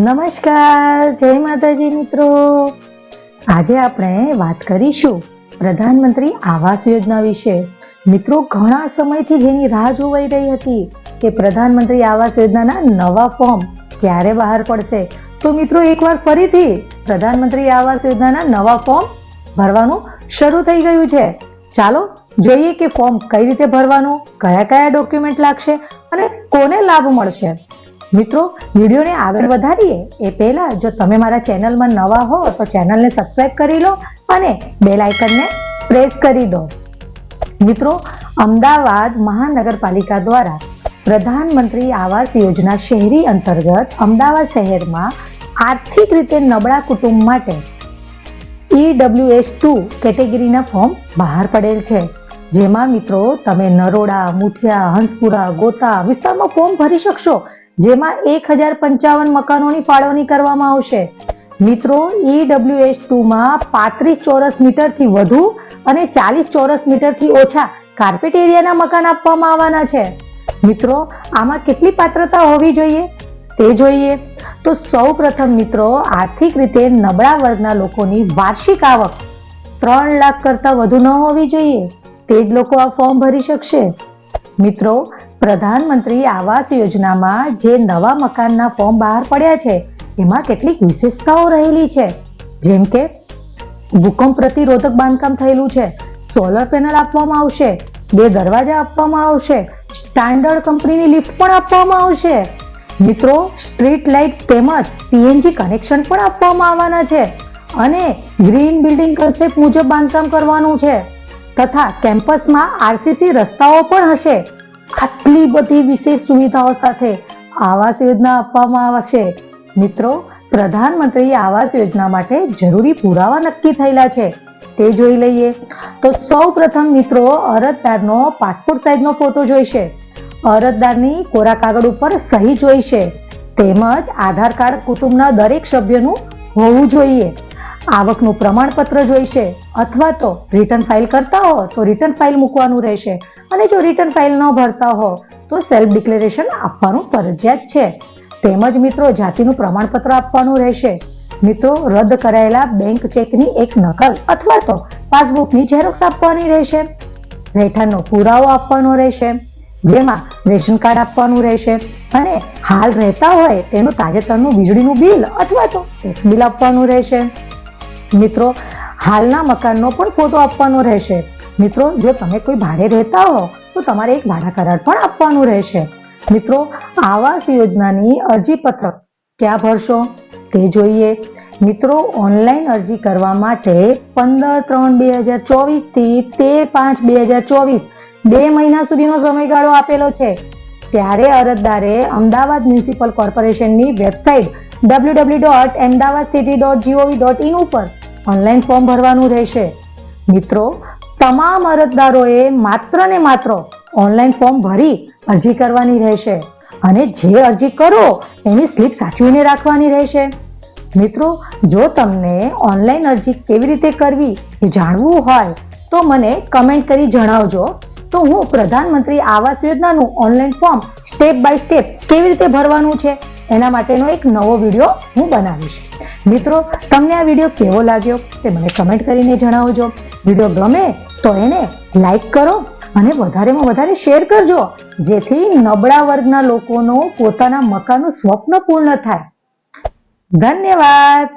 નમસ્કાર, જય માતાજી મિત્રો. આજે આપણે વાત કરીશું પ્રધાનમંત્રી આવાસ યોજના વિશે. મિત્રો, ઘણા સમયથી જેની રાહ જોવાઈ રહી હતી કે પ્રધાનમંત્રી આવાસ યોજનાના નવા ફોર્મ ક્યારે બહાર પડશે. તો મિત્રો, એકવાર ફરીથી પ્રધાનમંત્રી આવાસ યોજનાના નવા ફોર્મ ભરવાનું શરૂ થઈ ગયું છે. ચાલો જોઈએ કે ફોર્મ કઈ રીતે ભરવાનું, કયા કયા ડોક્યુમેન્ટ લાગશે અને કોને લાભ મળશે. મિત્રો વિડીયોને આગળ વધારીએ એ પહેલા જો તમે મારા ચેનલમાં નવા હો તો ચેનલને સબસ્ક્રાઈબ કરી લો અને બેલ આઇકનને પ્રેસ કરી દો. મિત્રો અમદાવાદ મહાનગરપાલિકા દ્વારા પ્રધાનમંત્રી આવાસ યોજના શહેરી અંતર્ગત અમદાવાદ શહેરમાં આર્થિક રીતે નબળા કુટુંબ માટે ઈડબ્લ્યુએસ ટુ કેટેગરીના ફોર્મ બહાર પડેલ છે. જેમાં મિત્રો તમે નરોડા મુઠિયા હંસપુરા ગોતા વિસ્તારમાં ફોર્મ ભરી શકશો. જેમાં એક હજાર પંચાવન મકાનોની ફાળવણી કરવામાં આવશે. મિત્રો ઈડબ્લ્યુએસ ટુમાં પાંત્રીસ ચોરસ મીટરથી વધુ અને ચાલીસ ચોરસ મીટરથી ઓછા કાર્પેટ એરિયાના મકાન આપવામાં આવવાના છે. મિત્રો, આમાં કેટલી પાત્રતા હોવી જોઈએ? તે જોઈએ. તો સૌ પ્રથમ મિત્રો, આર્થિક રીતે નબળા વર્ગના લોકોની વાર્ષિક આવક ત્રણ લાખ કરતાં વધુ ન હોવી જોઈએ. તે જ લોકો આ ફોર્મ ભરી શકશે. મિત્રો પ્રધાનમંત્રી આવાસ યોજનામાં જે નવા મકાનના ફોર્મ બહાર પડ્યા છે, એમાં કેટલીક વિશેષતાઓ રહેલી છે. જેમ કે, ભૂકંપ પ્રતિરોધક બાંધકામ થયેલું છે સોલર પેનલ આપવામાં આવશે, બે દરવાજા આપવામાં આવશે, સ્ટાન્ડર્ડ કંપનીની લિફ્ટ પણ આપવામાં આવશે. મિત્રો, સ્ટ્રીટ લાઇટ તેમજ પીએનજી કનેક્શન પણ આપવામાં આવવાના છે અને ગ્રીન બિલ્ડિંગ કન્સેપ્ટ મુજબ બાંધકામ કરવાનું છે. તથા કેમ્પસમાં આરસીસી રસ્તાઓ પણ હશે. આટલી બધી વિશેષ સુવિધાઓ સાથે આવાસ યોજના આપવામાં આવશે. મિત્રો પ્રધાનમંત્રી આવાસ યોજના માટે જરૂરી પુરાવા નક્કી થયેલા છે. તે જોઈ લઈએ. તો સૌ પ્રથમ મિત્રો, અરજદારનો પાસપોર્ટ સાઇઝનો ફોટો જોઈશે. અરજદારની કોરા કાગળ ઉપર સહી જોઈશે. તેમજ આધાર કાર્ડ કુટુંબના દરેક સભ્યનું હોવું જોઈએ. આવકનું પ્રમાણપત્ર જોઈશે. અથવા તો રિટર્ન ફાઇલ કરતા હો, તો રિટર્ન ફાઇલ મૂકવાનું રહેશે. અને જો રિટર્ન ફાઇલ ન ભરતા હો, તો સેલ્ફ ડિક્લેરેશન આપવાનું ફરજિયાત છે. તેમજ મિત્રો, જાતિનું પ્રમાણપત્ર આપવાનું રહેશે. મિત્રો, રદ કરાયેલા બેંક ચેકની એક નકલ અથવા તો પાસબુકની ઝેરોક્ષ આપવાની રહેશે. રહેઠાણનો પુરાવો આપવાનો રહેશે. જેમાં રેશન કાર્ડ આપવાનું રહેશે. અને હાલ રહેતા હોય તેનું તાજેતરનું વીજળીનું બિલ અથવા તો બિલ આપવાનું રહેશે. મિત્રો હાલના મકાનનો પણ ફોટો આપવાનો રહેશે. મિત્રો, જો તમે કોઈ ભાડે રહેતા હો, તો તમારે એક ભાડા કરાર પણ આપવાનું રહેશે. મિત્રો, આવાસ યોજનાની અરજી પત્રક ક્યાં ભરશો? તે જોઈએ. મિત્રો, ઓનલાઈન અરજી કરવા માટે પંદર ત્રણ બે હજાર ચોવીસથી તેર પાંચ બે હજાર ચોવીસ બે મહિના સુધીનો સમયગાળો આપેલો છે. ત્યારે અરજદારે અમદાવાદ મ્યુનિસિપલ કોર્પોરેશનની website W W dot Ahmedabad city dot G O V dot in ઉપર ઓનલાઈન ફોર્મ ભરવાનું રહેશે. મિત્રો, તમામ અરજદારોએ માત્ર ને માત્ર ઓનલાઈન ફોર્મ ભરી અરજી કરવાની રહેશે અને જે અરજી કરો, એની સ્લીપ સાચવીને રાખવાની રહેશે. મિત્રો, જો તમને ઓનલાઈન અરજી કેવી રીતે કરવી એ જાણવું હોય, તો મને કમેન્ટ કરી જણાવજો. તો હું પ્રધાનમંત્રી આવાસ યોજનાનું online form step by step કેવી રીતે ભરવાનું છે, એના માટેનો એક નવો વીડિયો હું બનાવીશ. મિત્રો, તમને આ વીડિયો કેવો લાગ્યો તે મને કમેન્ટ કરીને જણાવજો. વીડિયો ગમે તો એને લાઈક કરો અને વધારેમાં વધારે શેર કરજો, જેથી નબળા વર્ગના લોકોનો પોતાના મકાનનું સ્વપ્ન પૂર્ણ થાય. ધન્યવાદ.